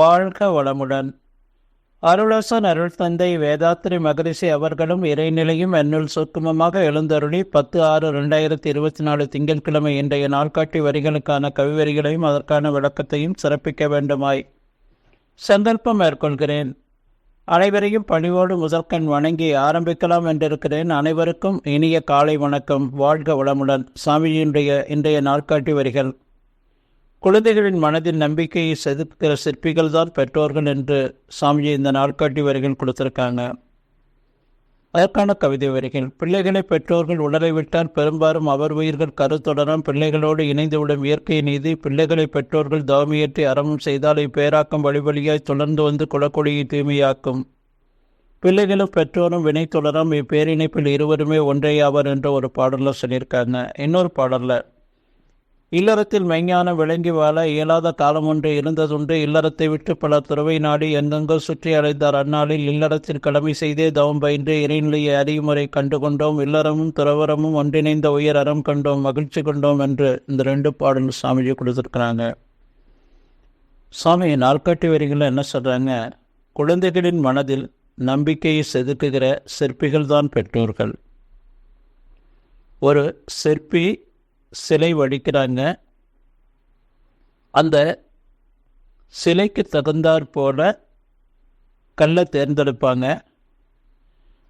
வாழ்க வளமுடன். அருளசன் அருள் தந்தை வேதாத்திரி மகரிஷி அவர்களும் இறைநிலையும் என்னுள் சுக்குமமாக எழுந்தருளி பத்து ஆறு ரெண்டாயிரத்தி இருபத்தி நாலு திங்கட்கிழமை இன்றைய நாள்காட்டி வரிகளுக்கான கவிவரிகளையும் அதற்கான விளக்கத்தையும் சிறப்பிக்க வேண்டுமாய். சந்தர்ப்பம் மேற்கொள்கிறேன். அனைவரையும் பணிவோடு முதற்கண் வணங்கி ஆரம்பிக்கலாம் என்றிருக்கிறேன் அனைவருக்கும் இனிய காலை வணக்கம். வாழ்க வளமுடன். சாமியினுடைய இன்றைய நாள்காட்டி வரிகள். குழந்தைகளின் மனதில் நம்பிக்கையை செதுக்கிற சிற்பிகள் தான் பெற்றோர்கள் என்று சாமியை இந்த நாட்காட்டி வரிகள் கொடுத்துருக்காங்க. அதற்கான கவிதை வரிகள் பிள்ளைகளை பெற்றோர்கள் உடலை விட்டால் பெரும்பாலும் அவர் உயிர்கள் கருத்துடனும் பிள்ளைகளோடு இணைந்துவிடும் இயற்கை நீதி பிள்ளைகளை பெற்றோர்கள் தவமியற்றி அறமும் செய்தால் இப்பேராக்கம் வழிவழியாய் தொடர்ந்து வந்து குலக்கொடியை தூய்மையாக்கும். பிள்ளைகளும் பெற்றோரும் வினை தொடரும் இப்பேரிணைப்பில் இருவருமே ஒன்றேயாவர் என்ற ஒரு பாடலில் சொல்லியிருக்காங்க. இன்னொரு பாடலில் இல்லறத்தில் மெய்ஞானம் விளங்கி வாழ இயலாத காலம் ஒன்று இருந்ததுண்டு. இல்லறத்தை விட்டு பல துறவை நாடி எங்கெங்கோ சுற்றி அலைந்தார். அந்நாளில் இல்லறத்தில் கடமை செய்தே தவம் பயின்று இறைநிலையை அறிமுறை கண்டு கொண்டோம் இல்லறமும் துறவரமும் ஒன்றிணைந்த உயர் அறம் கண்டோம். மகிழ்ச்சி கொண்டோம் என்று இந்த ரெண்டு பாடல் சாமிஜி கொடுத்துருக்குறாங்க. சாமி நாள்காட்டி வரிகளில் என்ன சொல்கிறாங்க குழந்தைகளின் மனதில் நம்பிக்கையை செதுக்குகிற சிற்பிகள் தான் பெற்றோர்கள். ஒரு சிற்பி சிலை வடிக்கிறாங்க. அந்த சிலைக்கு தகுந்தாற் போல கல்லை தேர்ந்தெடுப்பாங்க.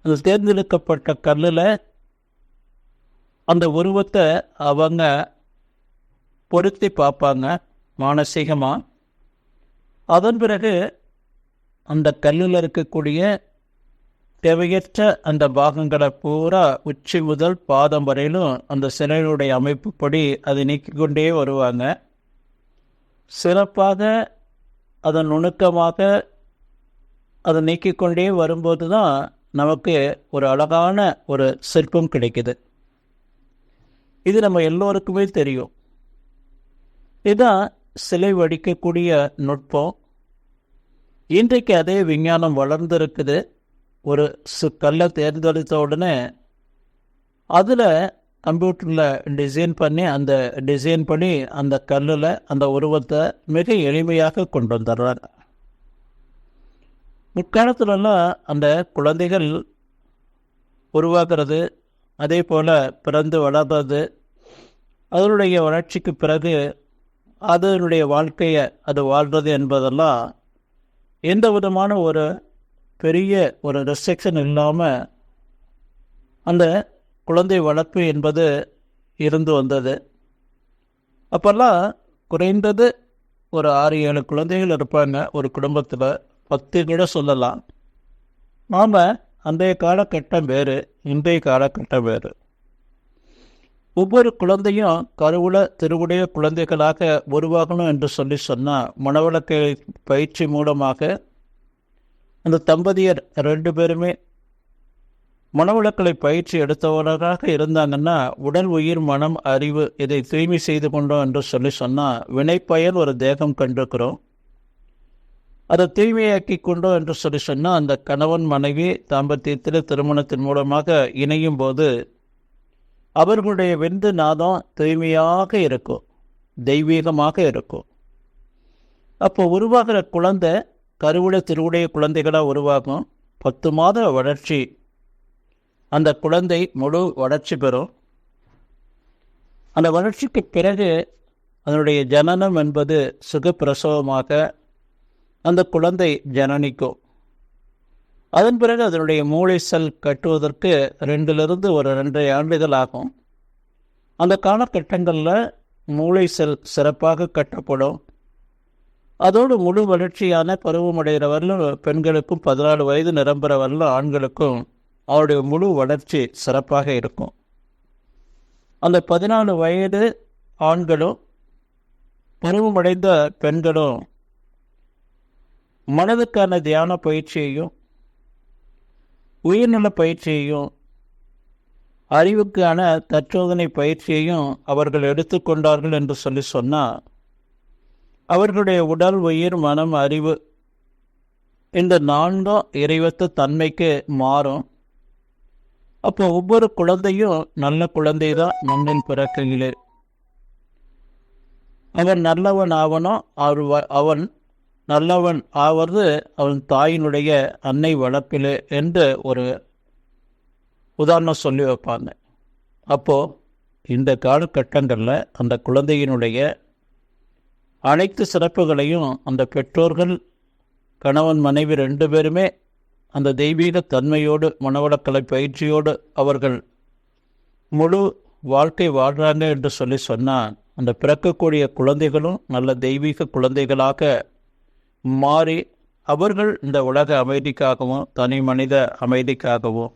அந்த தேர்ந்தெடுக்கப்பட்ட கல்லில் அந்த உருவத்தை அவங்க பொருத்தி பார்ப்பாங்க மானசீகமாக அதன் பிறகு அந்த கல்லில் இருக்கக்கூடிய தேவையற்ற அந்த பாகங்களை பூரா உச்சி முதல் பாதம் வரையிலும் அந்த சிலையினுடைய அமைப்புப்படி அதை நீக்கிக்கொண்டே வருவாங்க. சிறப்பாக அதன் நுணுக்கமாக அதை நீக்கிக்கொண்டே வரும்போது தான் நமக்கு ஒரு அழகான ஒரு சிற்பம் கிடைக்குது. இது நம்ம எல்லோருக்குமே தெரியும். இதுதான் சிலை வடிக்கக்கூடிய நுட்பம். இன்றைக்கு அதே விஞ்ஞானம் வளர்ந்துருக்குது. ஒரு சு கல்லை தேர்ந்தெடுத்த உடனே அதில் கம்ப்யூட்டரில் டிசைன் பண்ணி அந்த டிசைன் பண்ணி அந்த கல்லில் அந்த உருவத்தை மிக எளிமையாக கொண்டு வந்துடுறாங்க முற்காலத்துலலாம் அந்த குழந்தைகள் உருவாகிறது அதே போல் பிறந்து வளர்றது அதனுடைய வளர்ச்சிக்கு பிறகு அதனுடைய வாழ்க்கையை அது வாழ்கிறது என்பதெல்லாம் எந்த விதமான ஒரு பெரிய ஒரு ரெஸ்ட்ரிக்ஷன் இல்லாமல் அந்த குழந்தை வளர்ப்பு என்பது இருந்து வந்தது. அப்போல்லாம் குறைந்தது ஒரு ஆறு ஏழு குழந்தைகள் இருப்பாங்க. ஒரு குடும்பத்தில் பத்து கூட சொல்லலாம். நாம் அன்றைய காலகட்டம் வேறு இன்றைய காலகட்டம் வேறு. ஒவ்வொரு குழந்தையும் கருவுல திருவுடைய குழந்தைகளாக உருவாகணும் என்று சொல்லி சொன்னால் மனவளக்கை பயிற்சி மூலமாக அந்த தம்பதியர் ரெண்டு பேருமே மனவிளக்கலை பயிற்சி எடுத்தவராக இருந்தாங்கன்னா உடல் உயிர் மனம் அறிவு இதை தூய்மை செய்து கொண்டோம் என்று சொல்லி சொன்னால் வினைப்பயன் ஒரு தேகம் கண்டிருக்கிறோம். அதை தூய்மையாக்கி கொண்டோம் என்று சொல்லி சொன்னால் அந்த கணவன் மனைவி தாம்பத்தியத்தில் திருமணத்தின் மூலமாக இணையும் போது அவர்களுடைய வெந்து நாதம் தூய்மையாக இருக்கும் தெய்வீகமாக இருக்கும். அப்போ உருவாகிற குழந்தை கருவுட திருவுடைய குழந்தைகளாக உருவாகும் பத்து மாத வளர்ச்சி. அந்த குழந்தை முழு வளர்ச்சி பெறும். அந்த வளர்ச்சிக்கு பிறகு அதனுடைய ஜனனம் என்பது சுகப்பிரசவமாக அந்த குழந்தை ஜனனிக்கும். அதன் பிறகு அதனுடைய மூளை செல் கட்டுவதற்கு ரெண்டிலிருந்து ஒரு ரெண்டரை ஆண்டுகள் ஆகும். அந்த காலகட்டங்களில் மூளை செல் சிறப்பாக கட்டப்படும். அதோடு முழு வளர்ச்சியான பருவமடைகிற வரலும் பெண்களுக்கும் பதினாலு வயது நிரம்புறவர்களும் ஆண்களுக்கும் அவருடைய முழு வளர்ச்சி சிறப்பாக இருக்கும். அந்த பதினாலு வயது ஆண்களும் பருவமடைந்த பெண்களும் மனதுக்கான தியான பயிற்சியையும் உயிர்நல பயிற்சியையும் அறிவுக்கான தற்சோதனை பயிற்சியையும் அவர்கள் எடுத்துக்கொண்டார்கள் என்று சொல்லி சொன்னால் அவர்களுடைய உடல் உயிர் மனம் அறிவு இந்த நான்கும் இறைவத்து தன்மைக்கு மாறும். அப்போ ஒவ்வொரு குழந்தையும் நல்ல குழந்தை தான் மண்ணின் பிறக்கையிலே. அவன் நல்லவன் ஆவனோ அவர் வ- அவன் நல்லவன் ஆவது அவன் தாயினுடைய அன்னை வளர்ப்பில் என்று ஒரு உதாரணம் சொல்லி வைப்பாங்க. அப்போது இந்த காலகட்டங்களில் அந்த குழந்தையினுடைய அனைத்து சிறப்புகளையும் அந்த பெற்றோர்கள் கணவன் மனைவி ரெண்டு பேருமே அந்த தெய்வீக தன்மையோடு மனவளக்கலை பயிற்சியோடு அவர்கள் முழு வாழ்க்கை வாழ்கிறாங்க என்று சொல்லி சொன்னால் அந்த பிறக்கக்கூடிய குழந்தைகளும் நல்ல தெய்வீக குழந்தைகளாக மாறி அவர்கள் இந்த உலக அமைதிக்காகவும் தனி மனித அமைதிக்காகவும்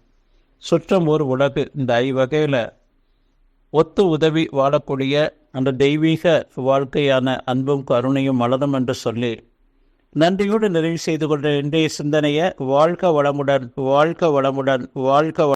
சுற்றம் ஒரு உலகு. இந்த ஐவகையில் ஒத்து உதவி வாழக்கூடிய அந்த தெய்வீக வாழ்க்கையான அன்பும் கருணையும் மலரும் என்று சொல்லி நன்றியோடு நிறைவு செய்து கொண்ட இன்றைய சிந்தனையை வாழ்க வளமுடன் வாழ்க வளமுடன் வாழ்க